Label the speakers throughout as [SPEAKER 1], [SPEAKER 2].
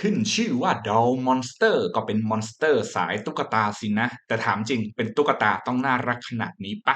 [SPEAKER 1] ขึ้นชื่อว่าดอลมอนสเตอร์ก็เป็นมอนสเตอร์สายตุ๊กตาสินะ แต่ถามจริงเป็นตุ๊กตาต้องน่ารักขนาดนี้ปะ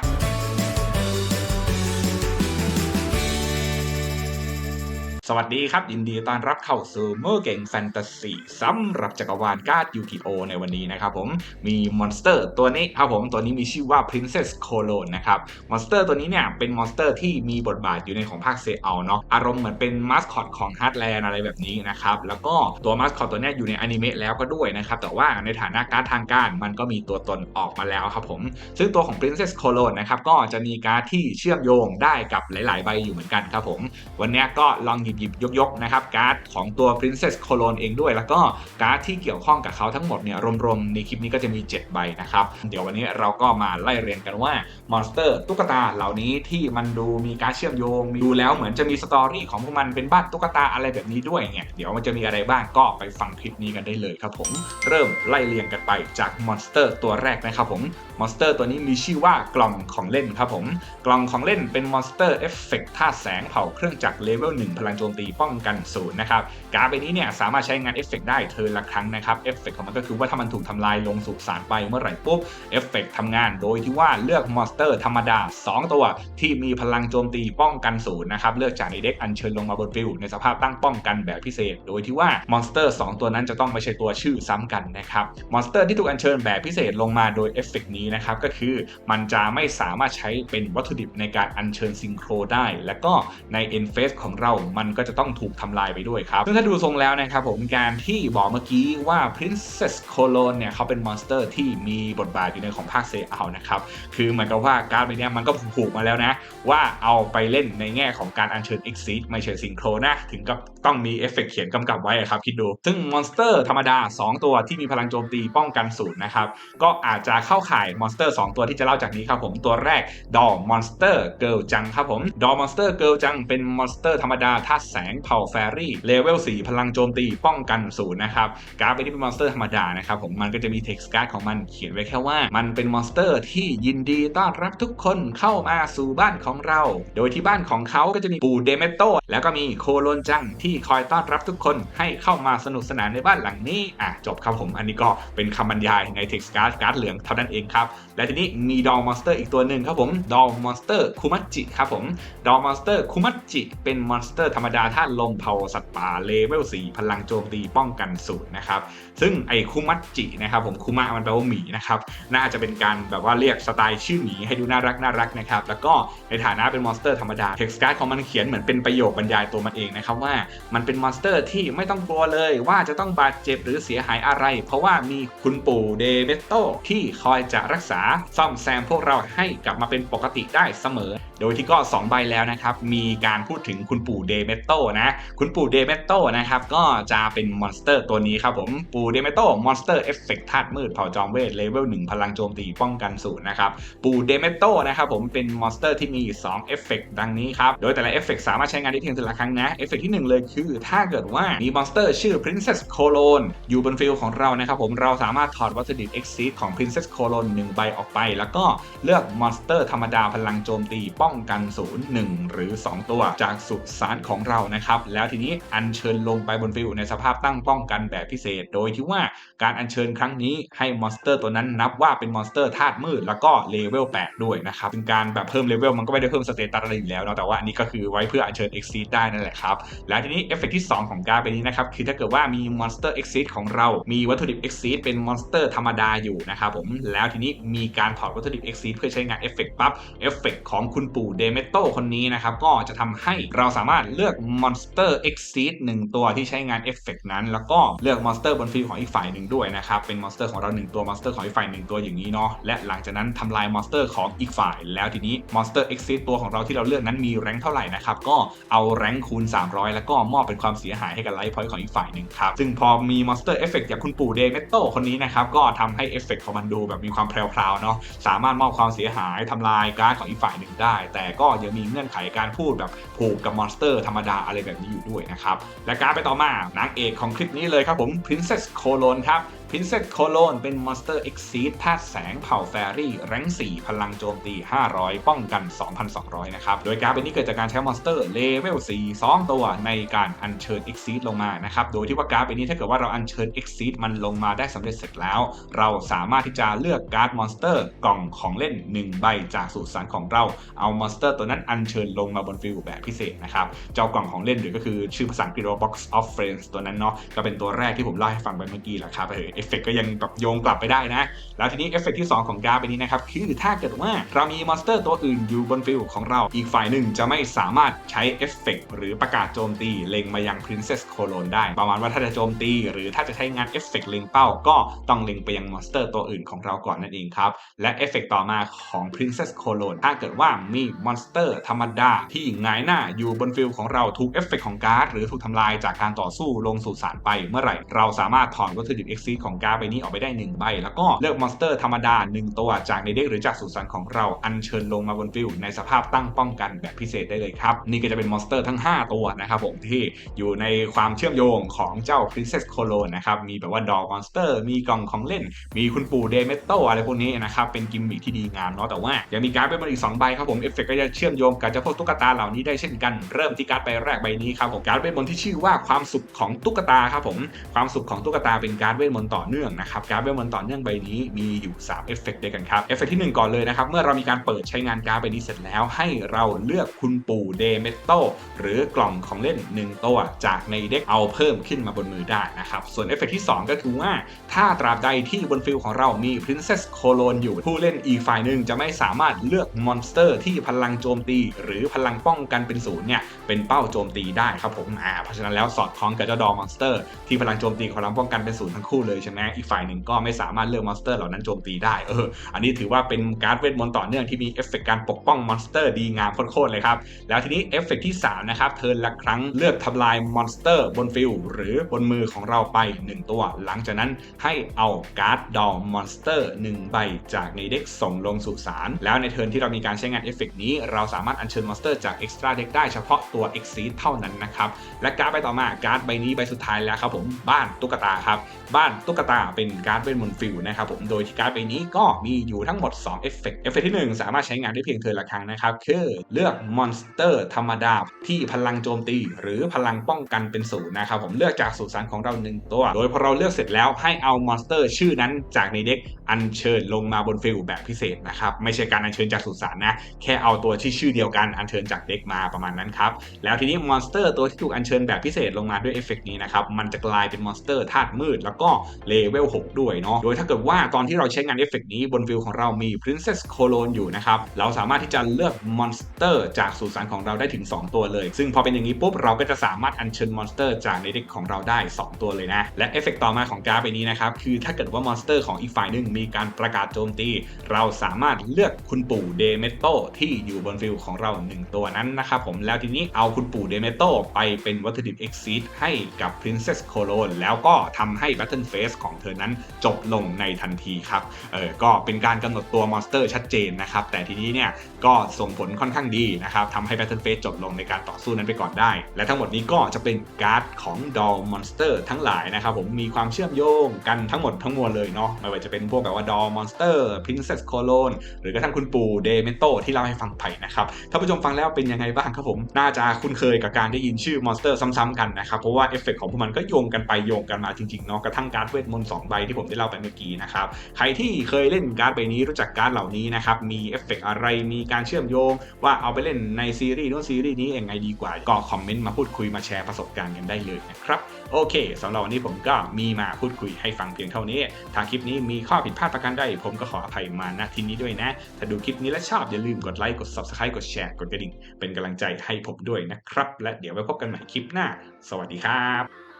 [SPEAKER 1] สวัสดีครับ ยินดีต้อนรับเข้าสู่เมื่อเก่งแฟนตาซีสำหรับจักรวาลการ์ดยูกิโอในวันนี้นะครับผมมีมอนสเตอร์ตัวนี้ครับผมตัวนี้มีชื่อว่า Princess c o l o n นะครับมอนสเตอร์ตัวนี้เนี่ยเป็นมอนสเตอร์ที่มีบทบาทอยู่ในของภาคเซอาเนาะอารมณ์เหมือนเป็นมาสคอตของฮาร์ดแลนด์อะไรแบบนี้นะครับแล้วก็ตัวมาสคอตตัวนี้อยู่ในอนิเมะแล้วก็ด้วยนะครับแต่ว่าในฐานะการ์ดทางการมันก็มีตัวตนออกมาแล้วครับผมซึ่งตัวของ Princess c o l o n นะครับก็จะมีการ์ดที่เชื่อมโยงได้กับหลาย ๆ ใบอยู่เหมือนกันครับผมวันนี้ก็ลองหยิบยิบยกยกๆนะครับการ์ดของตัว Princess Colon เองด้วย แล้วก็การ์ดที่เกี่ยวข้องกับเขาทั้งหมดเนี่ยรวมๆในคลิปนี้ก็จะมี 7 ใบนะครับ เดี๋ยววันนี้เราก็มาไล่เรียนกันว่ามอนสเตอร์ตุ๊กตาเหล่านี้ที่มันดูมีการเชื่อมโยงดูแล้วเหมือนจะมีสตอรี่ของพวกมันเป็นบ้านตุ๊กตาอะไรแบบนี้ด้วยเนี่ยเดี๋ยวมันจะมีอะไรบ้างก็ไปฟังคลิปนี้กันได้เลยครับผมเริ่มไล่เรียงกันไปจากมอนสเตอร์ตัวแรกนะครับผมมอนสเตอร์ตัวนี้มีชื่อว่ากล่องของเล่นครับผมกล่องของเล่นเป็นมอนสเตอร์เอฟเฟกต์ธาตุแสงเผาเครื่องจักรเลเวล1พลังโจจมตีป้องกันศูนย์นะครับการ์ดใบนี้เนี่ยสามารถใช้งานเอฟเฟกต์ได้เทินละครั้งนะครับเอฟเฟกต์ของมันก็คือว่าถ้ามันถูกทำลายลงสุสานไปเมื่อไหร่ปุ๊บเอฟเฟกต์ทำงานโดยที่ว่าเลือกมอนสเตอร์ธรรมดา 2 ตัวที่มีพลังโจมตีป้องกันศูนย์นะครับเลือกจากในเด็กอัญเชิญลงมาบนฟิลในสภาพตั้งป้องกันแบบพิเศษ โดยที่ว่ามอนสเตอร์ 2 ตัวนั้นจะต้องไม่ใช่ตัวชื่อซ้ำกันนะครับมอนสเตอร์ที่ถูกอัญเชิญแบบพิเศษลงมาโดยเอฟเฟกต์นี้นะครับก็คือมันจะไม่สามารถใช้เป็นวัตถุดิบในการอัญเชิญซิงโครได้ และก็ใน End Phase ของเรามันก็จะต้องถูกทำลายไปด้วยครับซึ่งถ้าดูทรงแล้วนะครับผมการที่บอกเมื่อกี้ว่า Princess colon เนี่ยเขาเป็นมอนสเตอร์ที่มีบทบาทอยู่ในของภาคเซเอานะครับคือเหมือนกับว่าการ์ดใบเนี้ยมันก็ผูกมาแล้วนะ ว่าเอาไปเล่นในแง่ของการอัญเชิญ Exceed ไม่ใช่ซิงโครนะ ถึงกับต้องมีเอฟเฟกต์เขียนกำกับไว้ครับคิดดู ซึ่งมอนสเตอร์ธรรมดา 2 ตัวที่มีพลังโจมตีป้องกันศูนย์นะครับ ก็อาจจะเข้าข่ายมอนสเตอร์ 2 ตัวที่จะเล่าจากนี้ครับผม ตัวแรกดอมอนสเตอร์เกิลจังครับผมดอมอนสเตอร์เกิลจังเป็นมอนสเตอร์ธรรมดาธาตุแสงเผ่าแฟรี่เลเวล4 พลังโจมตีป้องกันศูนย์นะครับการ์ดใบนี้เป็นมอนสเตอร์ธรรมดานะครับผมมันก็จะมีเท็กซ์การ์ดของมันเขียนไว้แค่ว่า มันเป็นมอนสเตอร์ที่ยินดีต้อนรับทุกคนเข้ามาสู่บ้านของเรา โดยที่บ้านของเขาก็จะมีปู่เดเมโตแล้วก็มีโคโลนจังที่คอยต้อนรับทุกคนให้เข้ามาสนุกสนานในบ้านหลังนี้อะจบครับผมอันนี้ก็เป็นคำบรรยายในเท็กซ์การ์ดการ์ดเหลืองเท่านั้นเองครับและทีนี้มีดอลมอนสเตอร์อีกตัวหนึ่งครับผมดอลมอนสเตอร์คุมัจจิครับผมดอลมอนสเตอร์คุมัจจิเป็นมอนสเตอร์ธรรมดาธาตุลมเผาสัตว์ป่าเลเวล4พลังโจมตีป้องกันศูนย์นะครับ ซึ่งไอ้คุมัจจินะครับผมคุมะมันแปลว่าหมีนะครับ น่าจะเป็นการแบบว่าเรียกสไตล์ชื่อหมีให้ดูน่ารักน่ารักนะครับ แล้วก็ในฐานะเป็นมอนสเตอร์ธรรมดาเท็กซ์การ์ดของมันเขียนเหมือนเป็นประโยคบรรยายตัวมันเองนะครับว่ามันเป็นมอนสเตอร์ที่ไม่ต้องกลัวเลยว่าจะต้องบาดเจ็บหรือเสียหายอะไร เพราะว่ามีคุณปู่เดเมโตที่คอยจะรักษาซ่อมแซมพวกเราให้กลับมาเป็นปกติได้เสมอโดยที่ก็ 2 ใบแล้วนะครับมีการพูดถึงคุณปู่เดเมโตนะคุณปู่เดเมโตนะครับก็จะเป็นมอนสเตอร์ตัวนี้ครับผมปู่เดเมโตมอนสเตอร์เอฟเฟกต์ธาตุมืดเผ่าจอมเวทเลเวล1พลังโจมตีป้องกันศูนย์นะครับปู่เดเมโตนะครับผมเป็นมอนสเตอร์ที่มี 2 เอฟเฟกต์ดังนี้ครับโดยแต่ละเอฟเฟกต์สามารถใช้งานได้เพียงแต่ละครั้งนะเอฟเฟกต์ที่ 1 เลยคือ ถ้าเกิดว่ามีมอนสเตอร์ชื่อ Princess c o l o n อยู่บนฟิลของเรานะครับผมเราสามารถถอดวัตถุดิบ Exceed ของ Princess c o l o n 1ใบออกไป แล้วก็เลือกมอนสเตอร์ธรรมดาพลังโจมตีป้องกันศูนย์1หรือ 2 ตัวจากสุสานของเรานะครับ แล้วทีนี้อัญเชิญลงไปบนฟิลในสภาพตั้งป้องกันแบบพิเศษ โดยที่ว่าการอัญเชิญครั้งนี้ให้มอนสเตอร์ตัวนั้นนับว่าเป็นมอนสเตอร์ธาตุมืดแล้วก็เลเวล8ด้วยนะครับเป็นการแบบเพิ่มเลเวลมันก็ไม่ได้เพิ่มสเตตัสอะไรอยู่แล้วเนาะแต่ว่าอันนี้ก็คือไว้เพื่ออัญเชิญ Exceed ได้นั่นแหละครับแล้วทีนี้เอฟเฟกต์ที่ 2 ของการ์ดใบนี้นะครับคือถ้าเกิดว่ามี Monster Exceed ของเรา มีวัตถุดิบ Exceed เป็น Monster ธรรมดาอยู่นะครับผมแล้วทีนี้มีการถอดวัตถุดิบ Exceed เพื่อใช้งานเอฟเฟกต์ปั๊บเอฟเฟกต์ของคุณปู่เดเมโตคนนี้นะครับ ก็จะทำให้เราสามารถเลือก Monster Exceed 1ตัวที่ใช้งานเอฟเฟกต์นั้น แล้วก็เลือก Monster บนฟิลของอีกฝ่ายหนึ่งด้วยนะครับ เป็น Monster ของเรา 1 ตัว Monster ของอีกฝ่ายหนึ่งตัวอย่างนี้เนาะและหลังจากนั้นทำลาย Monster ของอีกฝ่าย แล้วทีนี้ Monster Exceed ตัวของเราที่เราเลือกนั้นมีแรงเท่าไหร่นะครับก็เอาแรงคูณ 300 แล้วก็มอบเป็นความเสียหายให้กับไลฟ์พอยต์ของอีกฝ่ายหนึ่งครับซึ่งพอมี Monster Effect จากคุณปู่เดเมโตคนนี้นะครับก็ทำให้เอฟเฟกต์ของมันดูแบบมีความแพรวๆเนาะสามารถมอบความเสียหายทำลายการ์ดของอีกฝ่ายหนึ่งได้แต่ก็ยังมีเงื่อนไขการพูดแบบผูกกับมอนสเตอร์ธรรมดาอะไรแบบนี้อยู่ด้วยนะครับและการไปต่อมานางเอกของคลิปนี้เลยครับผม Princess c o l o n ครับ Princess c o l o n เป็น Monster Exceed ธาตุแสงเผ่าแฟรี่แรง4 พลังโจมตี 500 ป้องกัน 2,200 นะครับ โดยการเป็นนี้เกิดจากการใช้มอนสเตอร์เลเวล4 2 ตัวในการอัญเชิญ Exceed ลงมานะครับ โดยที่ว่าการเป็นนี้ถ้าเกิดว่าเราอัญเชิญ Exceed มันลงมาได้สำเร็จเสร็จแล้ว เราสามารถที่จะเลือกการ์ดมอนสเตอร์กล่องของเล่น 1 ใบจากสูตรสารของเราเอามอนสเตอร์ตัวนั้นอัญเชิญลงมาบนฟิลแบบพิเศษนะครับเจ้ากล่องของเล่นหรือก็คือชื่อภาษาอังกฤษว่า Box of Friends ตัวนั้นเนาะก็เป็นตัวแรกที่ผมเล่าให้ฟังไปเมื่อกี้แหละครับเออเอฟเฟกก็ยังแบบโยงกลับไปได้นะ แล้วทีนี้เอฟเฟกที่ 2 ของการ์ดใบนี้นะครับ คือถ้าเกิดว่าเรามีมอนสเตอร์ตัวอื่นอยู่บนฟิลของเรา อีกฝ่ายหนึ่งจะไม่สามารถใช้เอฟเฟกหรือประกาศโจมตีเล็งมายัง Princess c o l o n ได้ ประมาณว่าถ้าจะโจมตี หรือถ้าจะใช้งานเอฟเฟกเล็งเป้า ก็ต้องเล็งไปยังมอนสเตอร์ตัวอื่นของเราก่อนนั่นเองครับ และเอฟเฟกต่อมาของ Princess c o l o n ถ้าเกิดว่ามีมอนสเตอร์ธรรมดาที่หงายหน้าอยู่บนฟิลของเราถูกเอฟเฟกของการ์ดหรือถูกทำลายจากการต่อสู้ลงสู่สารไปเมื่อไหร่ เราสามารถถอนวัตถุดิบ e x ซีของการ์ดใบนี้ออกไปได้ 1 ใบ แล้วก็เลือกมอนสเตอร์ธรรมดา 1 ตัวจากในเด็กหรือจากสุสานของเราอัญเชิญลงมาบนฟิลในสภาพตั้งป้องกันแบบพิเศษได้เลยครับ นี่ก็จะเป็นมอนสเตอร์ทั้ง 5 ตัวนะครับผมที่อยู่ในความเชื่อมโยงของเจ้า Princess colo นะครับมีแบบว่าดอกมอนสเตอร์มีกล่องของเล่น มีคุณปู่เดเมโตอะไรพวกนี้นะครับเป็นกิมมิคที่ดีงามเนาะแต่ว่ายังมีการ์ดเป็นมาอีก 2 ใบครับผมเอฟเฟกก็จะเชื่อมโยงกับเจ้าพวกตุ๊กตาเหล่านี้ได้เช่นกันเริ่มที่การ์ดใบแรกใบนี้ครับผมการ์ดเวทมนต์ที่ชื่อว่าความสุขของตุ๊กตาครับผมความสุขของตุ๊กตาเป็นการ์ดเวทมนต์ต่อเนื่องนะครับกร์ดเวทมนต์ต่อเนื่องใบนี้มีอยู่3เอฟเฟกต์ด้วยกันครับเอฟเฟกที่ 1 ก่อนเลยนะครับ เมื่อเรามีการเปิดใช้งานการ์ดใบนี้เสร็จแล้ว ให้เราเลือกคุณปู่เดเมโตหรือกล่องของเล่น 1 ตัว จากในเด็กเอาเพิ่มขึ้นมาบนมือได้นะครับส่วนเอฟเฟกที่ 2 ก็คือว่า ถ้าตราบใดที่บนฟิลของเรามี Princess c o l o n อยู่ผู้เล่นอีกฝ่ายหนึ่งจะไม่สามารถเลือกมอนสเตอร์ที่พลังโจมตี หรือพลังป้องกันเป็นศูนย์เนี่ยเป็นเป้าโจมตีได้ครับผมอ่าเพราะฉะนั้นแล้วสอดคล้องกับเจ้าดอมอนสเตอร์ที่พลังโจมตีพลังป้องกันเป็นศูนย์ทั้งคู่เลยใช่ไหมอีกฝ่ายหนึ่งก็ไม่สามารถเลือกมอนสเตอร์เหล่านั้นโจมตีได้เอออันนี้ถือว่าเป็นการ์ดเวทมนต์ต่อเนื่องที่มีเอฟเฟกการปกป้องมอนสเตอร์ดีงามโคตรเลยครับ แล้วทีนี้เอฟเฟกที่ 3 นะครับ เทิร์นละครั้งเลือกทำลายมอนสเตอร์บนฟิลหรือบนมือของเราไป 1 ตัว หลังจากนั้นให้เอาการ์ดดอมอนสเตอร์1ใบจากในเด็กส่งลงสู่สารแล้วในเทิร์นที่เรามีการใช้งานเอฟเฟกนี้ เราสามารถอัญเชิญมอนสเตอร์จากเอ็กซ์ตร้าเด็กได้เฉพาะตัว Exceed เท่านั้นนะครับ และการ์ดใบต่อมาการ์ดใบนี้ใบสุดท้ายแล้วครับผมบ้านตุ๊กตาครับบ้านตุ๊กตาเป็นการ์ดเวทมนต์ฟิลนะครับผมโดยที่การ์ดใบนี้ก็มีอยู่ทั้งหมด2เอฟเฟกต์เอฟเฟกต์ที่ 1 สามารถใช้งานได้เพียงเทิร์ละครั้งนะครับคือเลือกมอนสเตอร์ธรรมดาที่พลังโจมตี หรือพลังป้องกันเป็นศูนย์นะครับผมเลือกจากสุสานของเรา1ตัว โดยพอเราเลือกเสร็จแล้วให้เอามอนสเตอร์ ชื่อนั้นจากในเด็กอัญเชิญลงมาบนฟิลแบบพิเศษนะครับไม่ใช่การอัญเชิญจากสุสานนะแค่เอาตัวที่ชื่อเดียวกันอัญเชิญจากเด็กมาประมาณนั้นครับแล้วทีนี้มอนสเตอร์ตัวที่ถูกอัญเชิญแบบพิเศษลงมาด้วยเอฟเฟกนี้นะครับมันจะกลายเป็นมอนสเตอร์ธาตุมืดแล้วก็เลเวล6ด้วยเนาะโดยถ้าเกิดว่าตอนที่เราใช้งานเอฟเฟกนี้บนฟิลของเรามี Princess c o l o n e อยู่นะครับ เราสามารถที่จะเลือกมอนสเตอร์จากสุสานของเราได้ถึง 2 ตัวเลย ซึ่งพอเป็นอย่างนี้ปุ๊บ เราก็จะสามารถอัญเชิญมอนสเตอร์จากในเด็กของเราได้ 2 ตัวเลยนะ และเอฟเฟกต่อมาของการ์ดใบนี้นะครับ คือถ้าเกิดว่ามอนสเตอร์ของอีกฝ่ายหนึ่งมีการประกาศโจมตี เราสามารถเลือกคุณปู่เดเมโตที่อยู่บนฟิลของเรา 1 ตัวนั้นนะครับผมแล้วทีนี้เอาคุณปู่เดเมโตไปเป็นวัตถุดิบ Exceed ให้กับ Princess c o l o n e แล้วก็ทำให้ Battle s ของเธอนั้นจบลงในทันทีครับเออก็เป็นการกำหนดตัวมอนสเตอร์ชัดเจนนะครับแต่ทีนี้เนี่ยก็ส่งผลค่อนข้างดีนะครับทำให้ Battle Phase จบลงในการต่อสู้นั้นไปก่อนได้ และทั้งหมดนี้ก็จะเป็นการ์ดของดอลมอนสเตอร์ทั้งหลายนะครับผมมีความเชื่อมโยงกันทั้งหมดทั้งมวลเลยเนาะไม่ว่าจะเป็นพวกแบบว่าดอลมอนสเตอร์ Princess Cologne หรือกระทั่งคุณปู่เดเมนโตที่เล่าให้ฟังไปนะครับท่านผู้ชมฟังแล้วเป็นยังไงบ้างครับผม น่าจะคุ้นเคยกับการได้ยินชื่อมอนสเตอร์ซ้ำๆกันนะครับเพราะว่าเอฟเฟกของพวกมันก็โยงกันไปโยงกันมาจริงๆเนาะกระทั่งการ์ดเวทมนต์2ใบที่ผมได้เล่าไปเมื่อกี้นะครับ ใครที่เคยเล่นการ์ดใบนี้รู้จักการ์ดเหล่านี้นะครับ มีเอฟเฟกอะไร มีการเชื่อมโยง ว่าเอาไปเล่นในซีรีส์นู้นซีรีส์นี้ยังไงดีกว่า ก็คอมเมนต์มาพูดคุยมาแชร์ประสบการณ์กันได้เลยนะครับ โอเคสำหรับวันนี้ผมก็มีมาพูดคุยให้ฟังเพียงเท่านี้ ทางคลิปนี้มีข้อผิดพลาดประการใดผมก็ขออภัยมาณที่นี้ด้วยนะ ถ้าดูคลิปนี้แล้วชอบอย่าลืมกดไลค์ กด Subscribe กดแชร์ กดกระดิ่ง เป็นกำลังใจให้ผมด้วยนะครับ และเดี๋ยวไว้พบกันใหม่คลิปหน้า สวัสดีครับ